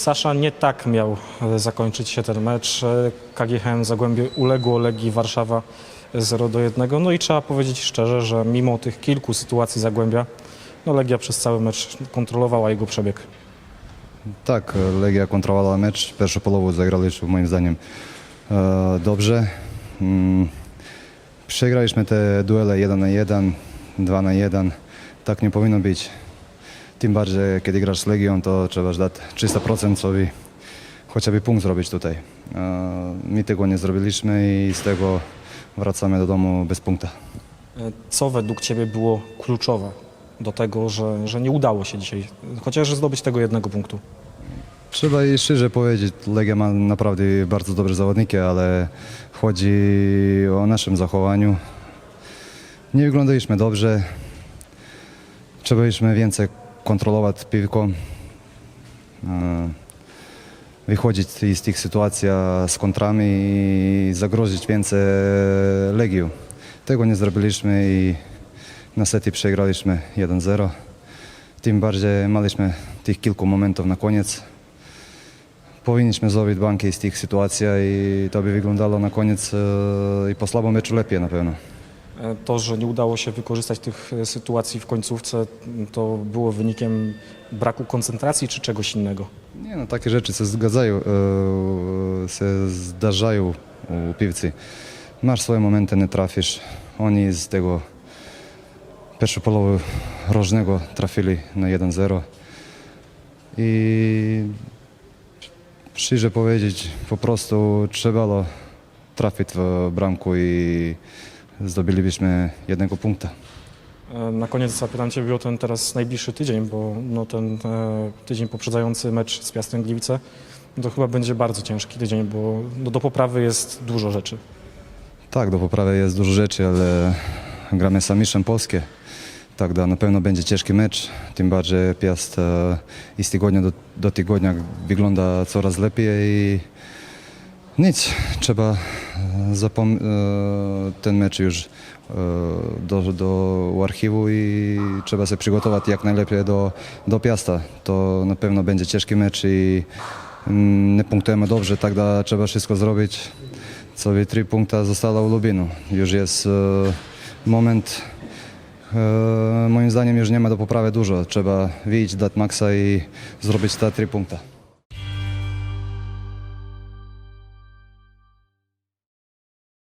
Sasza, nie tak miał e, zakończyć się ten mecz. E, KGHM Zagłębie uległo Legii Warszawa 0 do 1. No i trzeba powiedzieć szczerze, że mimo tych kilku sytuacji Zagłębia, no Legia przez cały mecz kontrolowała jego przebieg. Tak, Legia kontrolowała mecz. Pierwszą połowę zagrali, moim zdaniem, e, dobrze. Mm, Przegraliśmy te duele 1 na 1, 2 na 1. Tak nie powinno być. Tym bardziej, kiedy grasz z Legią, to trzeba dać 300% sobie chociażby punkt zrobić tutaj. My tego nie zrobiliśmy i z tego wracamy do domu bez punkta. E, Co według Ciebie było kluczowe do tego, że, że nie udało się dzisiaj chociaż zdobyć tego jednego punktu? Trzeba i szczerze powiedzieć, Legia ma naprawdę bardzo dobre zawodniki, ale chodzi o naszym zachowaniu. Nie wyglądaliśmy dobrze. Trzeba byśmy więcej kontrolować piłką. E, Wychodzić z tych sytuacji z kontrami i zagrozić więcej Legiu. Tego nie zrobiliśmy i na sety przegraliśmy 1-0. Tym bardziej mieliśmy tych kilku momentów na koniec. Powinniśmy zrobić banki z tych sytuacji i to by wyglądało na koniec e, i po słabym meczu lepiej na pewno. E, To, że nie udało się wykorzystać tych e, sytuacji w końcówce, to było wynikiem braku koncentracji czy czegoś innego? Nie no, takie rzeczy się zgadzają, e, się zdarzają u piłcy. Masz swoje momenty, nie trafisz. Oni z tego pierwszej połowy rożnego trafili na 1-0. I szczerze powiedzieć, po prostu trzeba trafić w bramku i zdobylibyśmy jednego punkta. E, Na koniec zapytam Ciebie o ten teraz najbliższy tydzień, bo no ten e, tydzień poprzedzający mecz z Piastem Gliwice to chyba będzie bardzo ciężki tydzień, bo no, do poprawy jest dużo rzeczy. Tak, do poprawy jest dużo rzeczy, ale gramy z Mistrzem Polskie. Tak, da, na pewno będzie ciężki mecz, tym bardziej Piast e, i z tygodnia do, do tygodnia wygląda coraz lepiej i nic, trzeba zapom- e, ten mecz już e, do, do archiwu i trzeba się przygotować jak najlepiej do, do Piasta. To na pewno będzie ciężki mecz i mm, nie punktujemy dobrze, tak da trzeba wszystko zrobić. Sobie trzy punkta zostało u Lubinu. Już jest e, moment, moim zdaniem już nie ma do poprawy dużo. Trzeba wyjść, dać maksa i zrobić te trzy punkta.